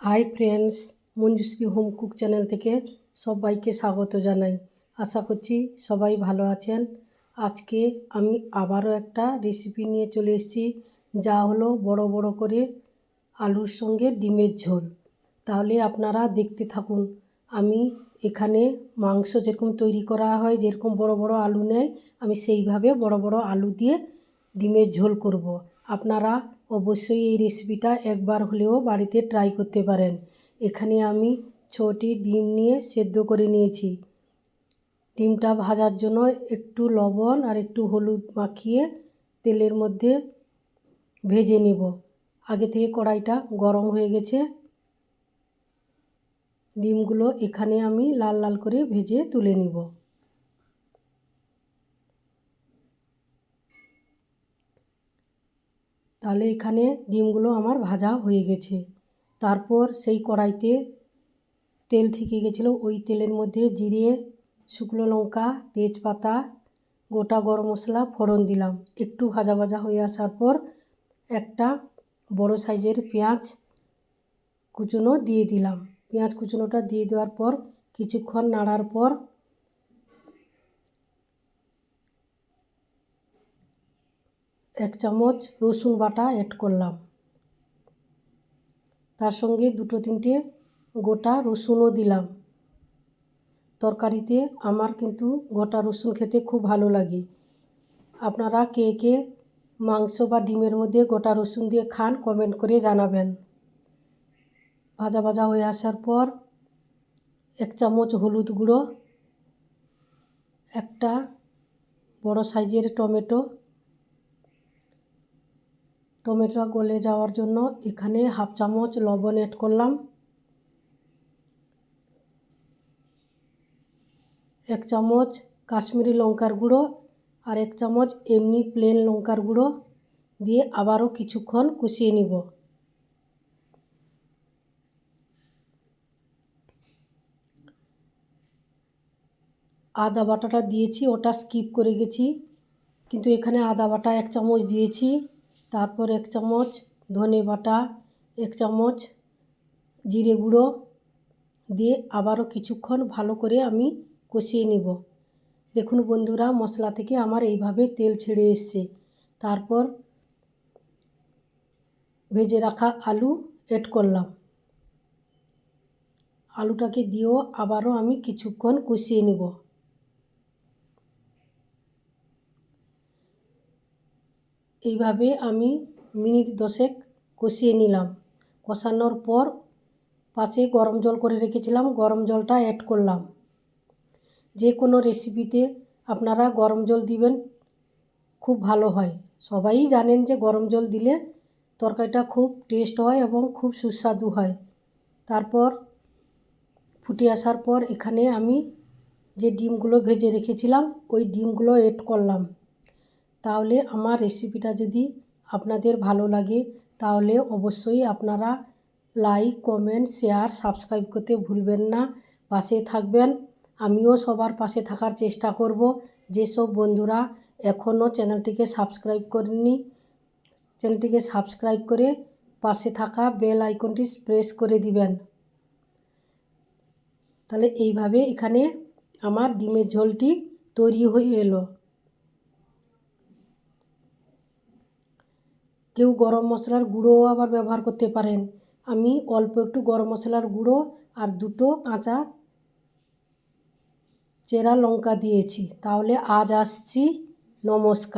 Hi friends, Manjushree home cook channel থেকে সবাইকে স্বাগত জানাই। আশা করছি সবাই ভালো আছেন। আজকে আমি আবারও একটা রেসিপি নিয়ে চলে এসেছি, যা হলো বড় বড় করে আলুর সঙ্গে ডিমের ঝোল। তাহলে আপনারা দেখতে থাকুন, আমি এখানে মাংস যেরকম তৈরি করা হয়, যেরকম বড় বড় আলু নেয়, আমি সেইভাবে বড় বড় আলু দিয়ে ডিমের ঝোল করব। আপনারা অবশ্যই এই রেসিপিটা একবার হলেও বাড়িতে ট্রাই করতে পারেন। এখানে আমি ছটি ডিম নিয়ে সেদ্ধ করে নিয়েছি। ডিমটা ভাজার জন্য একটু লবণ আর একটু হলুদ মাখিয়ে তেলের মধ্যে ভেজে নেব। আগে থেকে কড়াইটা গরম হয়ে গেছে। ডিমগুলো এখানে আমি লাল লাল করে ভেজে তুলে নিব। তাহলে এখানে ডিমগুলো আমার ভাজা হয়ে গেছে। তারপর সেই কড়াইতে তেল থেকে গেছিল, ওই তেলের মধ্যে জিরে, শুকনো লঙ্কা, তেজপাতা, গোটা গরম মশলা, ফোড়ন দিলাম। একটু ভাজা ভাজা হয়ে আসার পর একটা বড় সাইজের পেঁয়াজ কুচনো দিয়ে দিলাম। পেঁয়াজ কুচনোটা দিয়ে দেওয়ার পর কিছুক্ষণ নাড়ার পর এক চামচ রসুন বাটা অ্যাড করলাম। তার সঙ্গে দুটো তিনটে গোটা রসুনও দিলাম। তরকারিতে আমার কিন্তু গোটা রসুন খেতে খুব ভালো লাগে। আপনারা কে কে মাংস বা ডিমের মধ্যে গোটা রসুন দিয়ে খান কমেন্ট করে জানাবেন। ভাজা ভাজা হয়ে আসার পর এক চামচ হলুদ গুঁড়ো, একটা বড় সাইজের টমেটো টমেটো গলে যাওয়ার জন্য এখানে হাফ চামচ লবণ অ্যাড করলাম। এক চামচ কাশ্মীরি লঙ্কার গুঁড়ো আর এক চামচ এমনি প্লেন লঙ্কার গুঁড়ো দিয়ে আবারও কিছুক্ষণ কষিয়ে নিব। আদা বাটাটা দিয়েছি, ওটা স্কিপ করে গেছি। কিন্তু এখানে আদা বাটা এক চামচ দিয়েছি। তারপর এক চামচ ধনে বাটা, এক চামচ জিরে গুঁড়ো দিয়ে আবারও কিছুক্ষণ ভালো করে আমি কষিয়ে নিব। দেখুন বন্ধুরা, মশলা থেকে আমার এইভাবে তেল ছেড়ে এসছে। তারপর ভেজে রাখা আলু এড করলাম। আলুটাকে দিয়েও আবারও আমি কিছুক্ষণ কষিয়ে নিব। এইভাবে আমি মিনিট দশেক কষিয়ে নিলাম। কষানোর পর পাশে গরম জল করে রেখেছিলাম, গরম জলটা অ্যাড করলাম। যে কোনো রেসিপিতে আপনারা গরম জল দিবেন, খুব ভালো হয়। সবাই জানেন যে গরম জল দিলে তরকারিটা খুব টেস্ট হয় এবং খুব সুস্বাদু হয়। তারপর ফুটে আসার পর এখানে আমি যে ডিমগুলো ভেজে রেখেছিলাম, ওই ডিমগুলো এড করলাম। তাহলে আমার রেসিপিটা যদি আপনাদের ভালো লাগে, তাহলে অবশ্যই আপনারা লাইক কমেন্ট শেয়ার সাবস্ক্রাইব করতে ভুলবেন না। পাশে থাকবেন। আমিও সবার পাশে থাকার চেষ্টা করব। যেসব বন্ধুরা এখনও চ্যানেলটিকে সাবস্ক্রাইব করেননি, চ্যানেলটিকে সাবস্ক্রাইব করে পাশে থাকা বেল আইকনটি প্রেস করে দিবেন। তাহলে এইভাবে এখানে আমার ডিমের ঝোলটি তৈরি হয়ে এলো। কেউ গরম মশলার গুঁড়োও আবার ব্যবহার করতে পারেন। আমি অল্প একটু গরম মশলার গুঁড়ো আর দুটো কাঁচা চেরা লঙ্কা দিয়েছি। তাহলে আজ আসছি। নমস্কার।